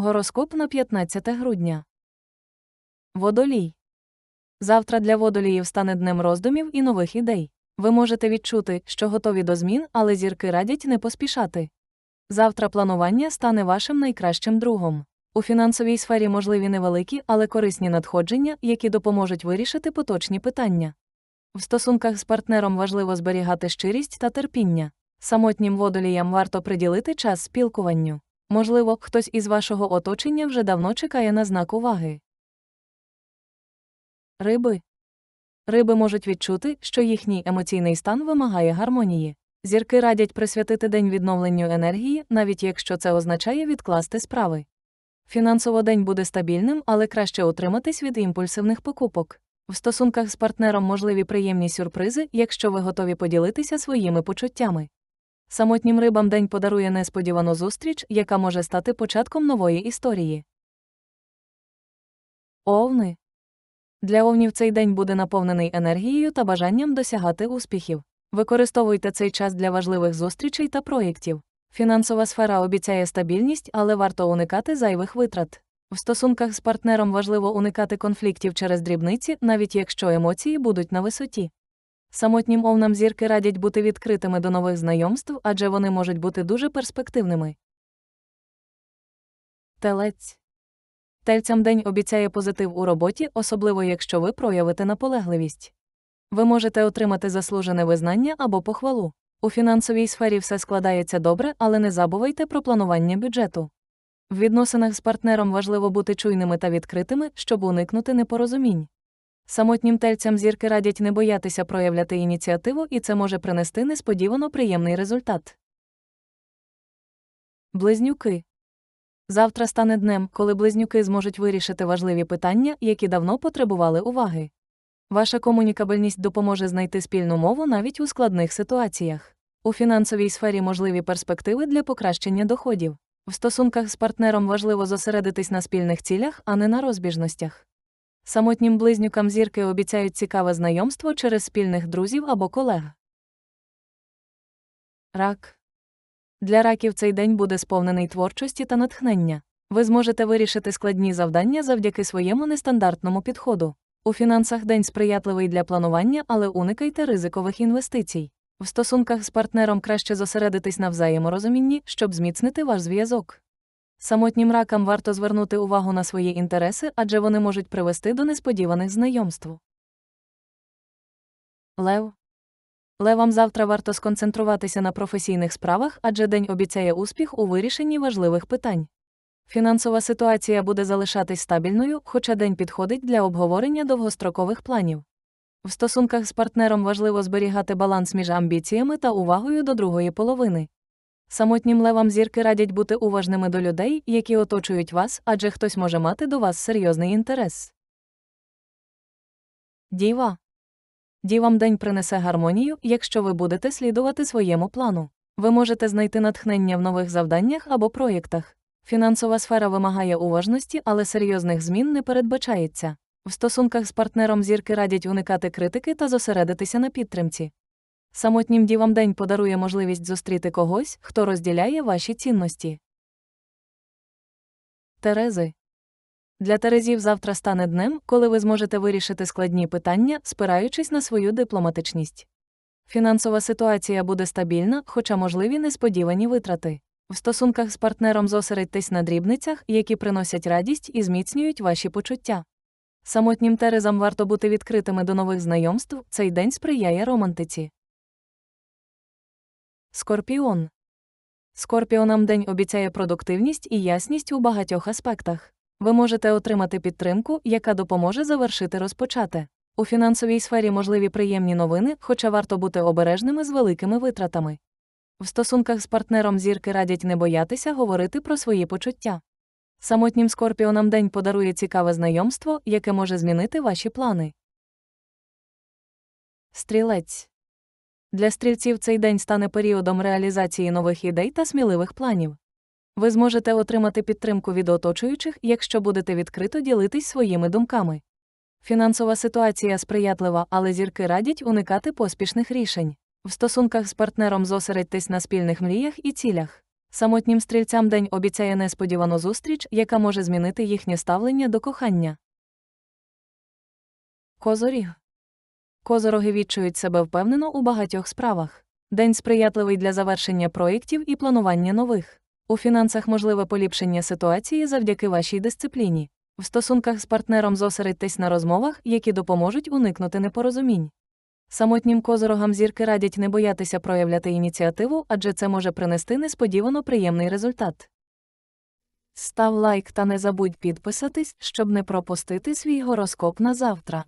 Гороскоп на 15 грудня. Водолій. Завтра для водоліїв стане днем роздумів і нових ідей. Ви можете відчути, що готові до змін, але зірки радять не поспішати. Завтра планування стане вашим найкращим другом. У фінансовій сфері можливі невеликі, але корисні надходження, які допоможуть вирішити поточні питання. В стосунках з партнером важливо зберігати щирість та терпіння. Самотнім водоліям варто приділити час спілкуванню. Можливо, хтось із вашого оточення вже давно чекає на знак уваги. Риби. Риби можуть відчути, що їхній емоційний стан вимагає гармонії. Зірки радять присвятити день відновленню енергії, навіть якщо це означає відкласти справи. Фінансово день буде стабільним, але краще утриматись від імпульсивних покупок. В стосунках з партнером можливі приємні сюрпризи, якщо ви готові поділитися своїми почуттями. Самотнім рибам день подарує несподівану зустріч, яка може стати початком нової історії. Овни. Для овнів цей день буде наповнений енергією та бажанням досягати успіхів. Використовуйте цей час для важливих зустрічей та проєктів. Фінансова сфера обіцяє стабільність, але варто уникати зайвих витрат. В стосунках з партнером важливо уникати конфліктів через дрібниці, навіть якщо емоції будуть на висоті. Самотнім овнам зірки радять бути відкритими до нових знайомств, адже вони можуть бути дуже перспективними. Телець. Тельцям день обіцяє позитив у роботі, особливо якщо ви проявите наполегливість. Ви можете отримати заслужене визнання або похвалу. У фінансовій сфері все складається добре, але не забувайте про планування бюджету. В відносинах з партнером важливо бути чуйними та відкритими, щоб уникнути непорозумінь. Самотнім тельцям зірки радять не боятися проявляти ініціативу, і це може принести несподівано приємний результат. Близнюки. Завтра стане днем, коли близнюки зможуть вирішити важливі питання, які давно потребували уваги. Ваша комунікабельність допоможе знайти спільну мову навіть у складних ситуаціях. У фінансовій сфері можливі перспективи для покращення доходів. В стосунках з партнером важливо зосередитись на спільних цілях, а не на розбіжностях. Самотнім близнюкам зірки обіцяють цікаве знайомство через спільних друзів або колег. Рак. Для раків цей день буде сповнений творчості та натхнення. Ви зможете вирішити складні завдання завдяки своєму нестандартному підходу. У фінансах день сприятливий для планування, але уникайте ризикових інвестицій. В стосунках з партнером краще зосередитись на взаєморозумінні, щоб зміцнити ваш зв'язок. Самотнім ракам варто звернути увагу на свої інтереси, адже вони можуть привести до несподіваних знайомств. Лев. Левам завтра варто сконцентруватися на професійних справах, адже день обіцяє успіх у вирішенні важливих питань. Фінансова ситуація буде залишатись стабільною, хоча день підходить для обговорення довгострокових планів. В стосунках з партнером важливо зберігати баланс між амбіціями та увагою до другої половини. Самотнім левам зірки радять бути уважними до людей, які оточують вас, адже хтось може мати до вас серйозний інтерес. Діва. Дівам день принесе гармонію, якщо ви будете слідувати своєму плану. Ви можете знайти натхнення в нових завданнях або проєктах. Фінансова сфера вимагає уважності, але серйозних змін не передбачається. В стосунках з партнером зірки радять уникати критики та зосередитися на підтримці. Самотнім дівам день подарує можливість зустріти когось, хто розділяє ваші цінності. Терези. Для Терезів завтра стане днем, коли ви зможете вирішити складні питання, спираючись на свою дипломатичність. Фінансова ситуація буде стабільна, хоча можливі несподівані витрати. В стосунках з партнером зосередьтесь на дрібницях, які приносять радість і зміцнюють ваші почуття. Самотнім терезам варто бути відкритими до нових знайомств, цей день сприяє романтиці. Скорпіон. Скорпіонам день обіцяє продуктивність і ясність у багатьох аспектах. Ви можете отримати підтримку, яка допоможе завершити розпочате. У фінансовій сфері можливі приємні новини, хоча варто бути обережними з великими витратами. В стосунках з партнером зірки радять не боятися говорити про свої почуття. Самотнім скорпіонам день подарує цікаве знайомство, яке може змінити ваші плани. Стрілець. Для стрільців цей день стане періодом реалізації нових ідей та сміливих планів. Ви зможете отримати підтримку від оточуючих, якщо будете відкрито ділитись своїми думками. Фінансова ситуація сприятлива, але зірки радять уникати поспішних рішень. В стосунках з партнером зосередьтесь на спільних мріях і цілях. Самотнім стрільцям день обіцяє несподівану зустріч, яка може змінити їхнє ставлення до кохання. Козоріг. Козороги відчують себе впевнено у багатьох справах. День сприятливий для завершення проєктів і планування нових. У фінансах можливе поліпшення ситуації завдяки вашій дисципліні. В стосунках з партнером зосередьтесь на розмовах, які допоможуть уникнути непорозумінь. Самотнім козорогам зірки радять не боятися проявляти ініціативу, адже це може принести несподівано приємний результат. Став лайк та не забудь підписатись, щоб не пропустити свій гороскоп на завтра.